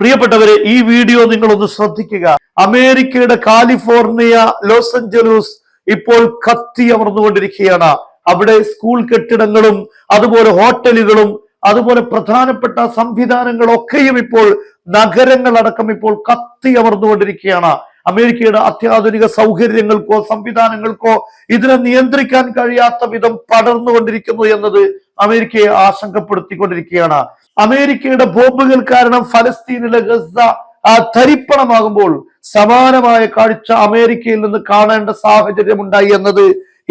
പ്രിയപ്പെട്ടവരെ ഈ വീഡിയോ നിങ്ങളൊന്ന് ശ്രദ്ധിക്കുക. അമേരിക്കയുടെ കാലിഫോർണിയ ലോസ് ആഞ്ചലൂസ് ഇപ്പോൾ കത്തി അമർന്നുകൊണ്ടിരിക്കുകയാണ്. അവിടെ സ്കൂൾ കെട്ടിടങ്ങളും അതുപോലെ ഹോട്ടലുകളും അതുപോലെ പ്രധാനപ്പെട്ട സംവിധാനങ്ങളൊക്കെയും ഇപ്പോൾ നഗരങ്ങളടക്കം ഇപ്പോൾ കത്തി അമർന്നുകൊണ്ടിരിക്കുകയാണ്. അമേരിക്കയുടെ അത്യാധുനിക സൗകര്യങ്ങൾക്കോ സംവിധാനങ്ങൾക്കോ ഇതിനെ നിയന്ത്രിക്കാൻ കഴിയാത്ത വിധം പടർന്നുകൊണ്ടിരിക്കുന്നു എന്നത് അമേരിക്കയെ ആശങ്കപ്പെടുത്തിക്കൊണ്ടിരിക്കുകയാണ്. അമേരിക്കയുടെ ബോംബുകൾ കാരണം ഫലസ്തീനിലെ ഗസ തരിപ്പണമാകുമ്പോൾ സമാനമായ കാഴ്ച അമേരിക്കയിൽ നിന്ന് കാണേണ്ട സാഹചര്യം ഉണ്ടായി എന്നത്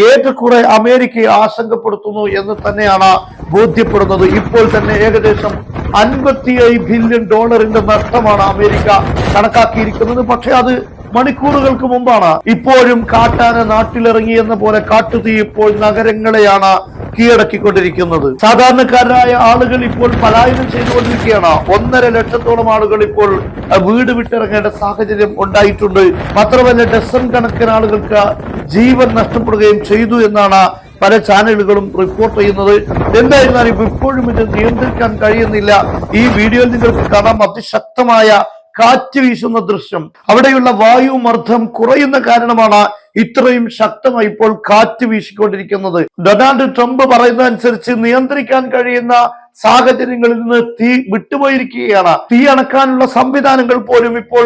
ഏറ്റക്കുറെ അമേരിക്കയെ ആശങ്കപ്പെടുത്തുന്നു എന്ന് തന്നെയാണ് ബോധ്യപ്പെടുന്നത്. ഇപ്പോൾ തന്നെ ഏകദേശം അൻപത്തിയേഴ് ബില്യൺ ഡോളറിന്റെ നഷ്ടമാണ് അമേരിക്ക കണക്കാക്കിയിരിക്കുന്നത്. പക്ഷെ അത് മണിക്കൂറുകൾക്ക് മുമ്പാണ്. ഇപ്പോഴും കാട്ടാന നാട്ടിലിറങ്ങി എന്ന പോലെ കാട്ടുതീ ഇപ്പോൾ നഗരങ്ങളെയാണ് കീഴടക്കിക്കൊണ്ടിരിക്കുന്നത്. സാധാരണക്കാരായ ആളുകൾ ഇപ്പോൾ പലായനം ചെയ്തുകൊണ്ടിരിക്കുകയാണ്. ഒന്നര ലക്ഷത്തോളം ആളുകൾ ഇപ്പോൾ വീട് വിട്ടിറങ്ങേണ്ട സാഹചര്യം ഉണ്ടായിട്ടുണ്ട്. മാത്രമല്ല ഡസൺ കണക്കിന് ആളുകൾക്ക് ജീവൻ നഷ്ടപ്പെടുകയും ചെയ്തു എന്നാണ് പല ചാനലുകളും റിപ്പോർട്ട് ചെയ്യുന്നത്. എന്തായിരുന്നാലും ഇപ്പോഴും ഇത് നിയന്ത്രിക്കാൻ കഴിയുന്നില്ല. ഈ വീഡിയോയിൽ നിങ്ങൾക്ക് കാണാം അതിശക്തമായ കാറ്റ് വീശുന്ന ദൃശ്യം. അവിടെയുള്ള വായുമർദ്ദം കുറയുന്ന കാരണമാണ് ഇത്രയും ശക്തമായി ഇപ്പോൾ കാറ്റ് വീശിക്കൊണ്ടിരിക്കുന്നത്. ഡൊണാൾഡ് ട്രംപ് പറയുന്ന അനുസരിച്ച് നിയന്ത്രിക്കാൻ കഴിയുന്ന സാഹചര്യങ്ങളിൽ നിന്ന് തീ വിട്ടുപോയിരിക്കുകയാണ്. തീ അണക്കാനുള്ള സംവിധാനങ്ങൾ പോലും ഇപ്പോൾ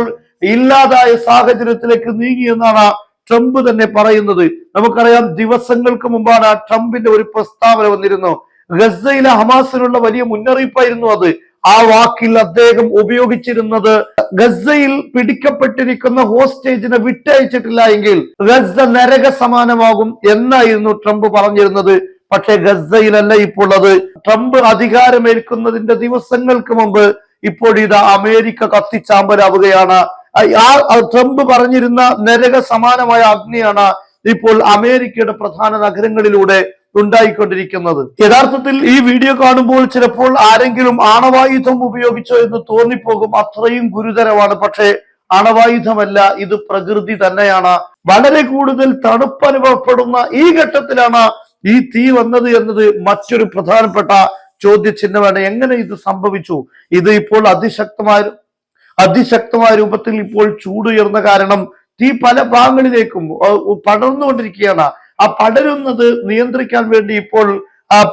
ഇല്ലാതായ സാഹചര്യത്തിലേക്ക് നീങ്ങിയെന്നാണ് ട്രംപ് തന്നെ പറയുന്നത്. നമുക്കറിയാം ദിവസങ്ങൾക്ക് മുമ്പാണ് ട്രംപിന്റെ ഒരു പ്രസ്താവന വന്നിരുന്നു. ഗസയിലെ ഹമാസിനുള്ള വലിയ മുന്നറിയിപ്പായിരുന്നു അത്. ആ വാക്കിൽ അദ്ദേഹം ഉപയോഗിച്ചിരുന്നത് ഗസയിൽ പിടിക്കപ്പെട്ടിരിക്കുന്ന ഹോസ്റ്റേജിനെ വിട്ടയച്ചിട്ടില്ല എങ്കിൽ ഗസ നരക സമാനമാകും എന്നായിരുന്നു ട്രംപ് പറഞ്ഞിരുന്നത്. പക്ഷെ ഗസയിലല്ല ഇപ്പോൾ ട്രംപ് അധികാരമേൽക്കുന്നതിന്റെ ദിവസങ്ങൾക്ക് മുമ്പ് ഇപ്പോൾ ഇത് അമേരിക്ക കത്തിച്ചാമ്പലാവുകയാണ്. ആ ട്രംപ് പറഞ്ഞിരുന്ന നരക സമാനമായ അഗ്നിയാണ് ഇപ്പോൾ അമേരിക്കയുടെ പ്രധാന നഗരങ്ങളിലൂടെ ഉണ്ടായിക്കൊണ്ടിരിക്കുന്നത്. യഥാർത്ഥത്തിൽ ഈ വീഡിയോ കാണുമ്പോൾ ചിലപ്പോൾ ആരെങ്കിലും ആണവായുധം ഉപയോഗിച്ചോ എന്ന് തോന്നിപ്പോകും. അത്രയും ഗുരുതരമാണ്. പക്ഷേ അണവായുധമല്ല ഇത് പ്രകൃതി തന്നെയാണ്. വളരെ കൂടുതൽ തണുപ്പ് അനുഭവപ്പെടുന്ന ഈ ഘട്ടത്തിലാണ് ഈ തീ വന്നത് എന്നത് മറ്റൊരു പ്രധാനപ്പെട്ട ചോദ്യചിഹ്നമാണ്. എങ്ങനെ ഇത് സംഭവിച്ചു? ഇത് ഇപ്പോൾ അതിശക്തമായ അതിശക്തമായ രൂപത്തിൽ ഇപ്പോൾ ചൂടുയർന്ന കാരണം തീ പല ഭാഗങ്ങളിലേക്കും പടർന്നുകൊണ്ടിരിക്കുകയാണ്. ആ പടരുന്നത് നിയന്ത്രിക്കാൻ വേണ്ടി ഇപ്പോൾ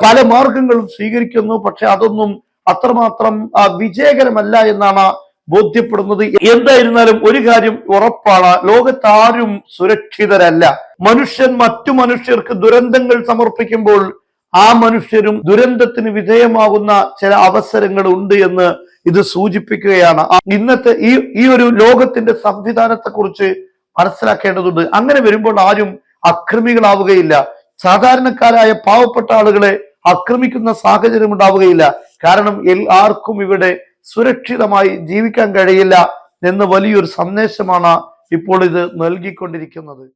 പല മാർഗങ്ങളും സ്വീകരിക്കുന്നു. പക്ഷെ അതൊന്നും അത്രമാത്രം വിജയകരമല്ല എന്നാണ് ബോധ്യപ്പെടുന്നത്. എന്തായിരുന്നാലും ഒരു കാര്യം ഉറപ്പാണ്. ലോകത്താരും സുരക്ഷിതരല്ല. മനുഷ്യൻ മറ്റു മനുഷ്യർക്ക് ദുരന്തങ്ങൾ സമർപ്പിക്കുമ്പോൾ ആ മനുഷ്യരും ദുരന്തത്തിന് വിധേയമാകുന്ന ചില അവസരങ്ങൾ ഉണ്ട് എന്ന് ഇത് സൂചിപ്പിക്കുകയാണ്. ഇന്നത്തെ ഈ ഈ ഒരു ലോകത്തിന്റെ സംവിധാനത്തെ കുറിച്ച് മനസ്സിലാക്കേണ്ടതുണ്ട്. അങ്ങനെ വരുമ്പോൾ ആരും അക്രമികളാവുകയില്ല. സാധാരണക്കാരായ പാവപ്പെട്ട ആളുകളെ ആക്രമിക്കുന്ന സാഹചര്യം ഉണ്ടാവുകയില്ല. കാരണം എല്ലാവർക്കും ഇവിടെ സുരക്ഷിതമായി ജീവിക്കാൻ കഴിയില്ല എന്ന വലിയൊരു സന്ദേശമാണ് ഇപ്പോൾ ഇത് നൽകിക്കൊണ്ടിരിക്കുന്നത്.